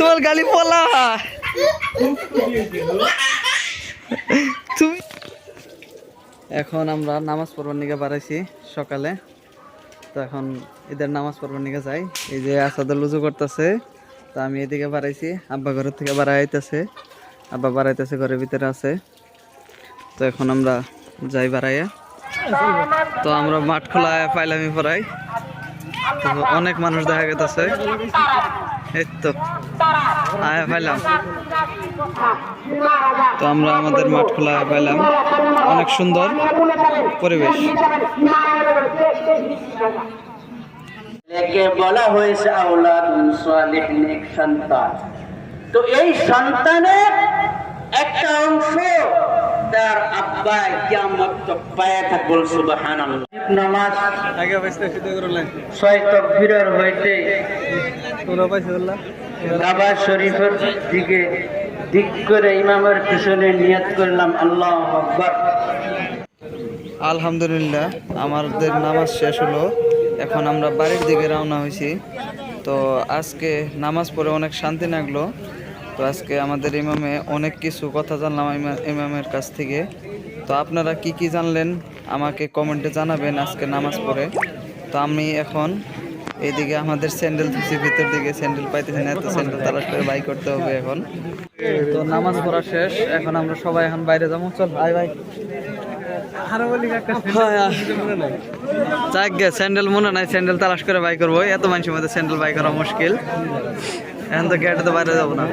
তোমার গালি তুমি এখন আমরা নামাজ পড়বার নিকে বাড়াইছি সকালে। তো এখন এদের নামাজ পড়বার নিকে যাই। এই যে আসাদুল লুজু করতেছে, তো আমি এদিকে বাড়াইছি। আব্বা ঘরের থেকে বাড়াইতেছে আব্বা বাড়াইতেছে, ঘরের ভিতরে আছে। তো এখন আমরা যাই বাড়াইয়া। তো আমরা মাঠ খোলা পাইলামি পড়াই। অনেক মানুষ দেখা গেছে এই তো। আয়া পাইলাম। তো আমরা আমাদের মাঠ খোলা পাইলাম। অনেক সুন্দর পরিবেশ। বলা হয়েছে আওলাদ সালেহ নেক সন্তান। তো এই সন্তানের একটা অংশ তার আব্বাই কিয়ামত পায়ে থাকবল সুবহানাল্লাহ। নামাজ আগে করলেন। ছয় তকবীরের হইতে তোরা কাবা শরীফের দিকে দিক করে ইমামের পিছনে নিয়ত করলাম, আল্লাহ আকবার। আলহামদুলিল্লাহ, আমাদের নামাজ শেষ হলো। এখন আমরা বাড়ির দিকে রওনা হয়েছি। তো আজকে নামাজ পড়ে অনেক শান্তি লাগল। তো আজকে আমাদের ইমামে অনেক কিছু কথা জানলাম ইমা- ইমামের কাছ থেকে। তো আপনারা কি কি জানলেন, আমাকে কমেন্টে জানাবেন আজকে নামাজ পড়ে। তো আমি এখন এইদিকে আমাদের স্যান্ডেল থুছি ভিতর দিকে স্যান্ডেল পাইতেছি না তো স্যান্ডেল তালাশ করে বাই করতে হবে এখন। তো নামাজ পড়া শেষ এখন আমরা সবাই এখন বাইরে যাব। চল ভাই। ভাই যাক গে স্যান্ডেল মনে নাই স্যান্ডেল তালাশ করে বাই করব। এত মানুষের মধ্যে স্যান্ডেল বাই করা মুশকিল। এখন তো গেটে তো বাইরে যাব না।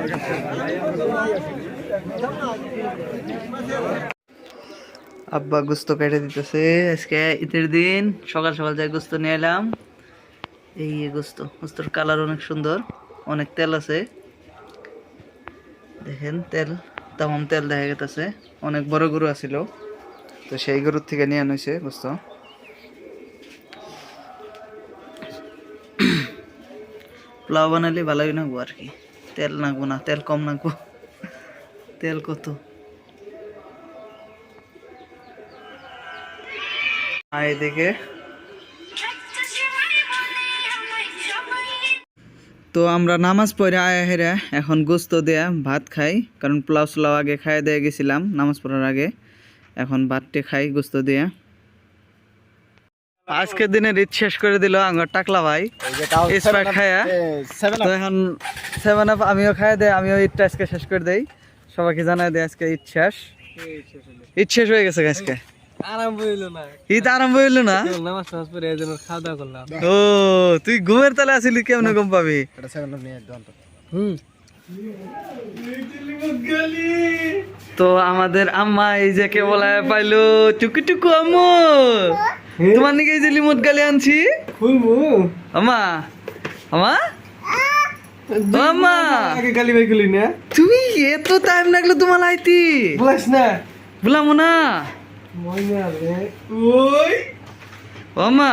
আব্বা গুস্ত কেটে দিতেছে আজকে ঈদের দিন। সকাল সকাল যাই গুস্ত নিয়ে এলাম। এই গুস্ত, গুস্তর কালার অনেক সুন্দর, অনেক তেল আছে। দেখেন, তেল তেমন তেল দেখা গেতেছে, অনেক বড় গরু আছিল। তো সেই গরুর থেকে নিয়ে আনছে বুঝতো পোলাও বানালে ভালোই নাকবো আর কি। তেল নাকবো না, তেল কম নাকবো তেল কত? এদিকে তো আমরা নামাজ পড়ে আয়া হেরা এখন গোস্ত দেয়া ভাত খাই কারণ পোলাও সোলাও আগে খাই দিয়ে গেছিলাম নামাজ পড়ার আগে। এখন ভাতটি খাই গোস্ত দেয়া। আজকের দিনে রিচ শেষ করে দিল আমার টাকলা ভাই। স্প্রাইট খায়া। তো এখন সেভেন আপ আমিও খাই দেয় আমিও ঈদটা আজকে শেষ করে দেই। সবাইকে জানাই দেয় আজকে ঈদ শেষ। ঈদ শেষ হয়ে গেছে আজকে। ঈদ আরম্ভ হইল না? নামাজ টামাজ পড়ে এই জন্য খাওয়া দাওয়া করলাম। ও তুই ঘুমের তালে আসিলি কেমনে গম পাবি? তো আমাদের আম্মা এই যে কে বলায় পাইলো টুকু টুকু আম্মু। তোমার নাকি এই যে লিমুট গালি আনছি। খুলবো? আম্মা আম্মা। ও আম্মা। আগে গালি না? তুমি এত টাইম লাগল তোমার আইতি বলিস না। বললাম না। ওই। ও আম্মা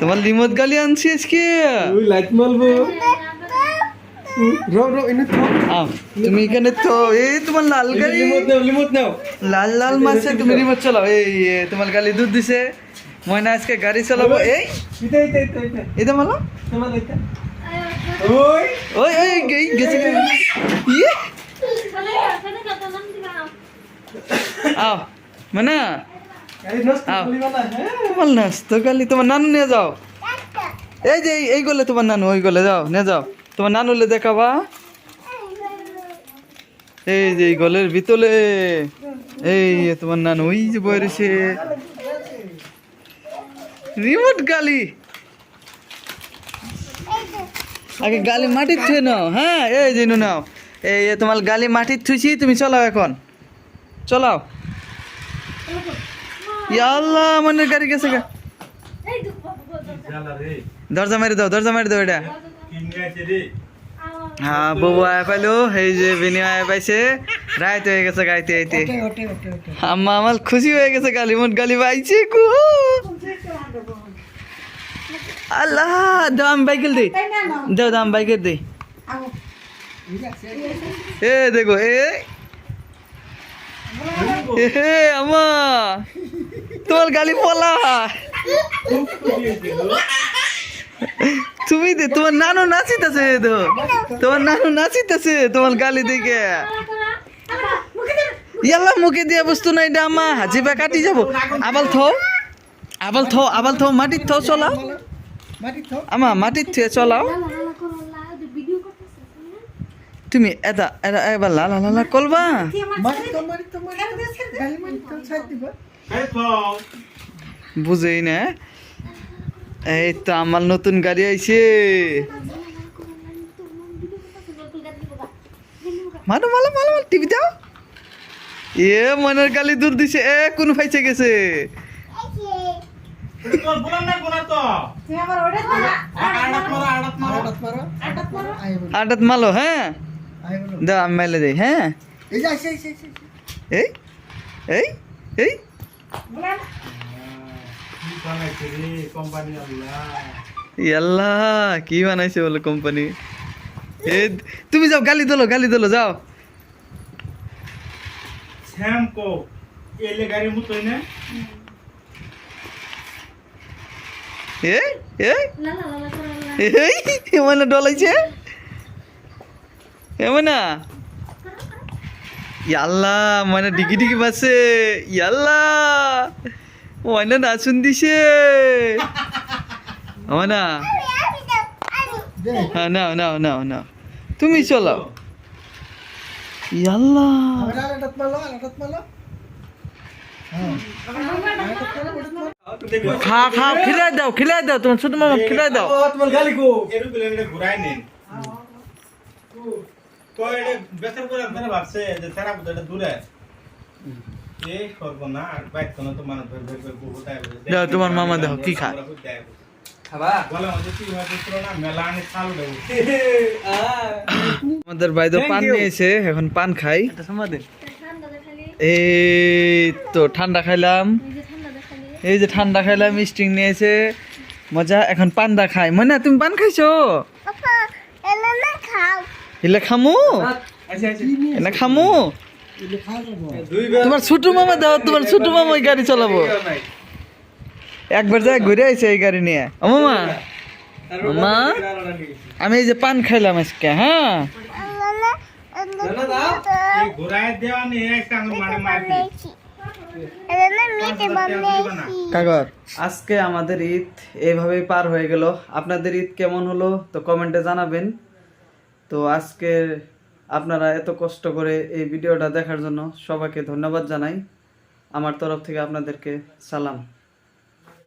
তোমার লিমুট গালি আনছি আজকে। ওই লাইট মারবো। তো তুমি এখানে তো এই তোমার লাল গালি। লিমত নাও লিমত নাও। লাল লাল মাছে তুমি রিমোট চালাও। এই এ, তোমার গালি দুধ দিছে। ময়না আজকে গাড়ি চালাবো। এই। এটা মালো তোমার ইতা ওই। ওই ওই গেই গেছে ইয়ে! আও। মানে? হ্যাঁ। তোমার নাচ তো গালি তোমার নানু নিয়ে যাও। এই যে এই- গলে তোমার নানু ওই গলে যাও নিয়ে যাও। তোমার নানুলে দেখাবা। এই যে এই গলের ভিতরে। এই তোমার নানু ওই যে বয়ে রয়েছে রিমোট গালি। আগে গালি মাটির থুয়ে নাও হ্যাঁ এই যে নাও। এই তোমার গালি মাটির থুইছি তুমি চলাও এখন। চলাও। ইয়াল্লাহ মনের গাড়ি গেছে গা। দরজা মারি দাও দরজা মারি দাও এটা। হ্যাঁ বউ আয়া পাইলো এই যে বিনি আয়া পাইছে। রাইত হয়ে গেছে গাইতে আইতে আম্মা আমার খুশি হয়ে গেছে গালি মোট গালি পাইছে গো আল্লাহ দাও আমি বাইকেল দে দাও দাও আমি বাইকেল দে এ দেখো এ। আমা তোমার গালি পলা তুমি দে, তোমার নানু নাচিতেছে তো। তোমার নানু নাচিতেছে তোমার গালি দিকে ইয়াল্লা, মুখে দিয়া বস্তু নাই এটা আমা হাজিবা কাটি যাব। আবাল থ আবাল থ আবাল থ মাটির থ চলাও আমা মাটির থুয়ে চলাও। তুমি এটা এটা, এবার লালা লালা করবা। বুঝেই না। এই তো আমার নতুন গাড়ি আইছে। মানো মালো মালো মালো টিভি দাও। এ মনের গালি দূর দিছে। এ কোন ফাইছে গেছে? আটাত মালো হ্যাঁ? আই বলো দাও আমি মেলে দেই হ্যাঁ? এই এই? এই কি বানাইছে বলে কোম্পানি এ তুমি যাও গালি দলো গালি দলো যাও শ্যামকো এলে গাড়ি মুতোই না এই মানে ডলাইছে এমনা ইয়াল্লা মানে ডিগি ডিগি বাসে ইয়াল্লা মানে নাচুন দিছে। না হ্যাঁ নাও নাও নাও নাও। তুমি চলাও। ইয়াল্লা হ্যাঁ খা খা খিলাই দাও খিলাই দাও তোমার ছোট মামা খিলাই দাও। তোমার গালি কো। এরু ঘুরাই নেন। তো এটা করে আপনারা ভাবছে যে তারা বুঝে দূরে এই করব বাইক কোনো তো মানুষ ভের ভের ভের বহু টাইম তোমার মামা দাও, কি খায়? আমাদের বাইদো পান নিয়েছে এখন পান খাই। এই তো ঠান্ডা খাইলাম। এই যে ঠান্ডা খাইলাম স্টিং নিয়েছে। মজা এখন পান্ডা খাই। মানে তুমি পান খাইছো? এলে খামু? এলে খামু? তোমার ছোট মামা দাও, তোমার ছোট মামা ওই গাড়ি চালাবো। একবার যা ঘুরে আইছে এই গাড়ি নিয়ে। ও মামা আমি এই যে পান খাইলাম আজকে হ্যাঁ? আজকে আমাদের ঈদ এইভাবেই পার হয়ে গেল। আপনাদের ঈদ কেমন হলো? তো কমেন্টে জানাবেন। তো আজকের আপনারা এত কষ্ট করে এই ভিডিওটা দেখার জন্য সবাইকে ধন্যবাদ জানাই। আমার তরফ থেকে আপনাদেরকে সালাম।